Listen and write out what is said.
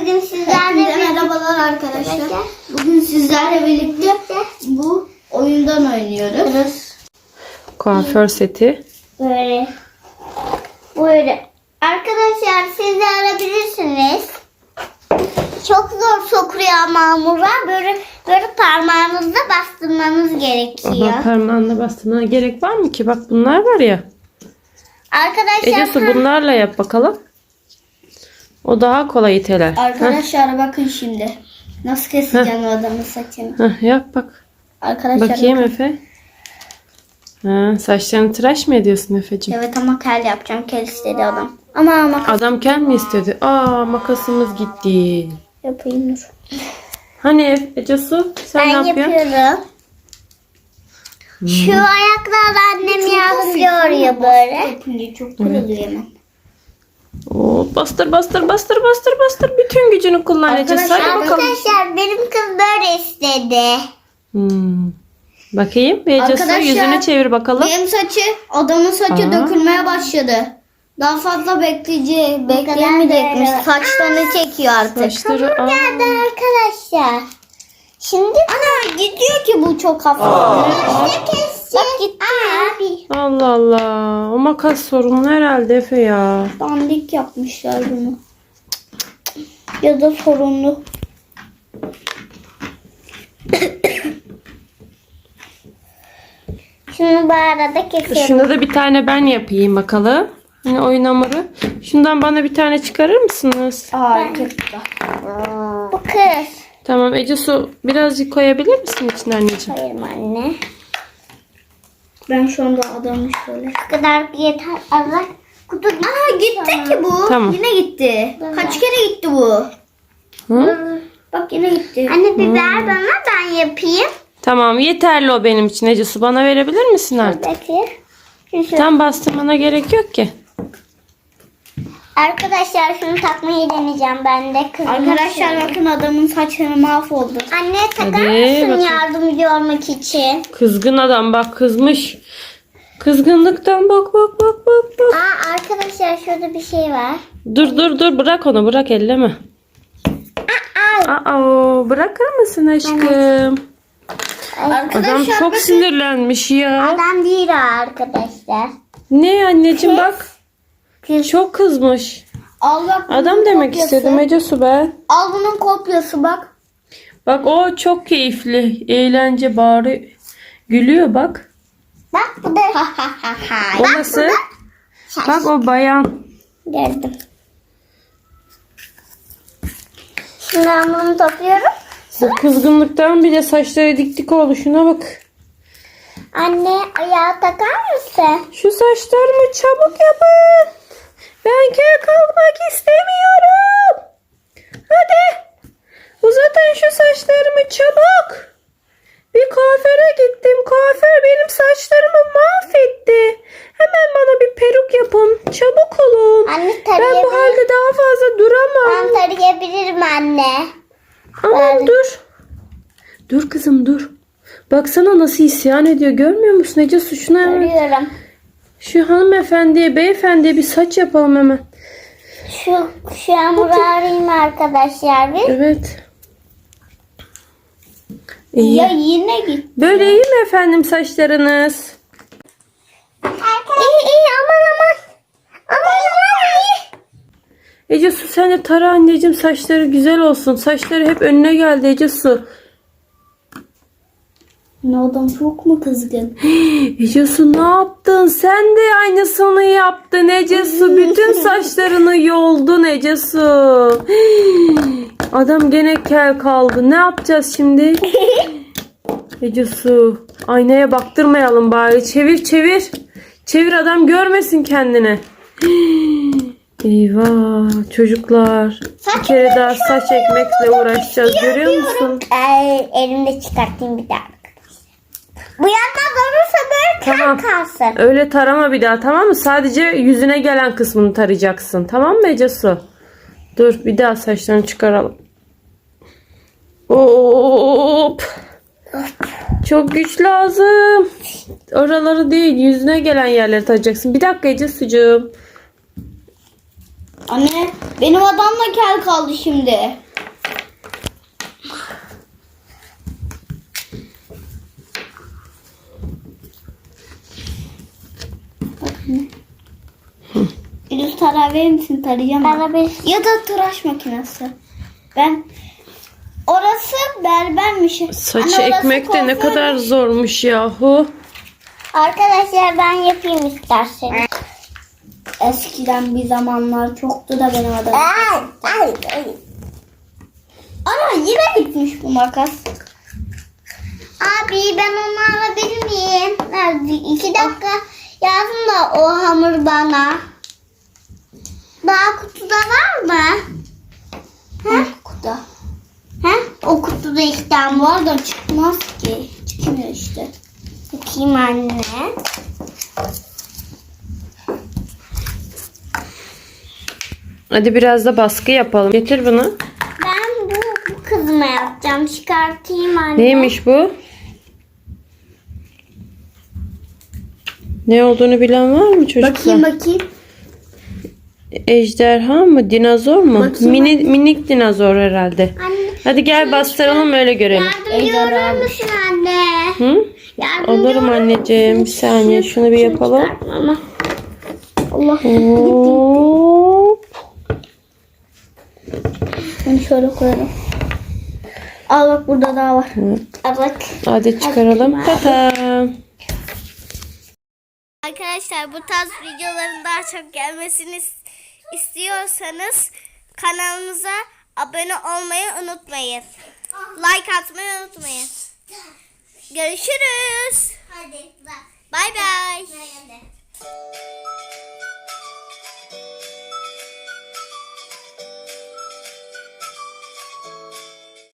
bugün sizlerle Hepinize birlikte- merhabalar arkadaşlar. Bugün sizlerle birlikte bu oyundan oynuyoruz. Kuaför seti. Böyle. Böyle. Arkadaşlar siz de alabilirsiniz. Çok zor sokuyor ama hamura. Böyle, böyle parmağınızla bastırmanız gerekiyor. Ama parmağınla bastırmana gerek var mı ki? Bak bunlar var ya. Arkadaşlar Ece su bunlarla yap bakalım. O daha kolay iteler. Heh, Arkadaşlar bakın şimdi. Nasıl keseceğim o adamın saçını. heh, yap bak. Arkadaşlar Bakayım bakın. Efe. Ha, saçlarını tıraş mı ediyorsun Efe'ciğim? Evet ama kel yapacağım. Kel istedi adam. Ama ama Adam kel mi istedi? Aa makasımız gitti. yapayım dur. Hani Efe- Ece su sen ben ne yapıyorsun? yapıyorum. Şu ayaklarla annem yardımcı ya böyle. Çok kırılıyor hemen. Oo, bastır bastır bastır bastır bastır. Bütün gücünü kullan Ece. Say Arkadaşlar, bakalım. Arkadaşlar benim kız böyle istedi. Hmm. Bakayım. Arkadaşlar, yüzünü çevir bakalım. Benim saçı, adamın saçı Aa. dökülmeye başladı. Daha fazla bekleyecek, bekleyemeyecekmiş. Saçlarını çekiyor artık. Saçları aa. Geldi arkadaşlar. Şimdi Ana gidiyor ki bu çok hafif. işte keseceğiz. Bak gitti. Abi. Allah Allah. O makas sorunlu herhalde Efe ya. Dandik yapmışlar bunu. Ya da sorunlu. Şimdi bu arada kesiyorum. Şunda da bir tane ben yapayım bakalım. Hani oyun hamuru. Şundan bana bir tane çıkarır mısınız? Güzel. Bu kız. Tamam Ece su birazcık koyabilir misin içine anneciğim? Koyayım anne. Ben şu anda adamı şöyle. Bu kadar yeter. Allah. Kutu Aa gitti ki bu. Tamam. Yine gitti. Kaç kere gitti bu? Hı? Bak yine gitti. Anne biber bana ben yapayım. Tamam yeterli o benim için Ece su. Bana verebilir misin artık? Şu- Tam bastırmana gerek yok ki. Arkadaşlar şunu takmayı deneyeceğim ben de kızım. Arkadaşlar bakın adamın saçları mahvoldu. Anne takar Hadi mısın bakalım. yardımcı olmak için? Kızgın adam bak kızmış. Kızgınlıktan bak bak bak bak bak. Aa arkadaşlar şurada bir şey var. Dur dur dur bırak onu bırak elleme. Aa, Aa bırakır mısın aşkım? Adam Arkadaşlar çok bakın. sinirlenmiş ya. adam değil o arkadaşlar. Ne anneciğim bak. Kız. Çok kızmış. Al bak Adam demek kopyası. istedim Ece Su ben. Al bunun kopyası bak. Bak o çok keyifli. Eğlence bağırıyor. Gülüyor bak. Bak bu da. Ha ha ha ha. O nasıl? Bak o bayan. Gördüm. Şimdi ben bunu topluyorum. Bu kızgınlıktan bile saçları dik dik oldu. Şuna bak. Anne ayağı takar mısın? Şu saçlarımı çabuk yapın. Ben kel kalmak istemiyorum. Hadi. Uzatın şu saçlarımı çabuk. Bir kuaföre benim saçlarımı mahvetti. Hemen bana bir peruk yapın. Çabuk olun. Anne Ben bu halde daha fazla duramam. Ben tarayabilirim anne. Aman dur. Dur kızım dur. Baksana nasıl isyan ediyor. Görmüyor musun Ece suçuna. Görüyorum. Şu hanımefendiye, beyefendiye bir saç yapalım hemen. Şu, şu hamuru arayayım arkadaşlar bir. Evet. İyi. Ya yine git. Böyle iyi mi efendim saçlarınız? İyi iyi aman aman. Aman aman iyi. Ece Su sen de tara anneciğim saçları güzel olsun. Saçları hep önüne geldi Ece Su. Ne adam çok mu kızgın? Ece Su ne yaptın? Sen de aynısını yaptın Ece Su. Bütün saçlarını yoldun Ece Su. Adam gene kel kaldı. Ne yapacağız şimdi? Ece Su. Aynaya baktırmayalım bari. Çevir çevir. Çevir adam görmesin kendini. Eyvah çocuklar. Bir kere daha saç ekmekle uğraşacağız. Görüyor musun? Ay, elimde çıkartayım bir daha. Bu yandan olursa böyle Tamam. kan kalsın. Öyle tarama bir daha tamam mı? Sadece yüzüne gelen kısmını tarayacaksın. Tamam mı Ece Su? Dur bir daha saçlarını çıkaralım. Hop. Çok güç lazım. Oraları değil yüzüne gelen yerleri tarayacaksın. Bir dakika Ece Sucuğum. Anne benim adamla kel kaldı şimdi. Elif tara verir misin? Tarayacağım. ben. Ya da tıraş makinesi. Ben orası berbermiş. Saçı orası ekmek de ne kuaför. kadar zormuş yahu. Arkadaşlar ben yapayım isterseniz. Eskiden bir zamanlar çoktu da benim ay. Ana yine gitmiş bu makas. Abi ben onu alabilir miyim? Nerede? İki dakika yazın da o hamur bana. Daha kutuda var mı? Ha? Kutuda. He? İşte Bu arada çıkmaz ki. Çıkmıyor işte. Bakayım anne. Hadi biraz da baskı yapalım. Getir bunu. Ben bu, bu kızıma yapacağım. Çıkartayım anne. Neymiş bu? Ne olduğunu bilen var mı çocuklar? Bakayım bakayım. Ejderha mı? Dinozor mu? Bakayım, Mini, minik dinozor herhalde. Anne Hadi gel bastıralım öyle görelim. yardımcı olur musun anne? Hı? Yardımcı Olurum olur anneciğim. Bir saniye şunu bir yapalım. Allah. Hop. Bunu şöyle koyalım. Al bak burada daha var. bak. Hadi çıkaralım. Tata. Arkadaşlar bu tarz videoların daha çok gelmesini is- istiyorsanız kanalımıza abone olmayı unutmayın. Like atmayı unutmayın. Görüşürüz. Hadi. Bay bay.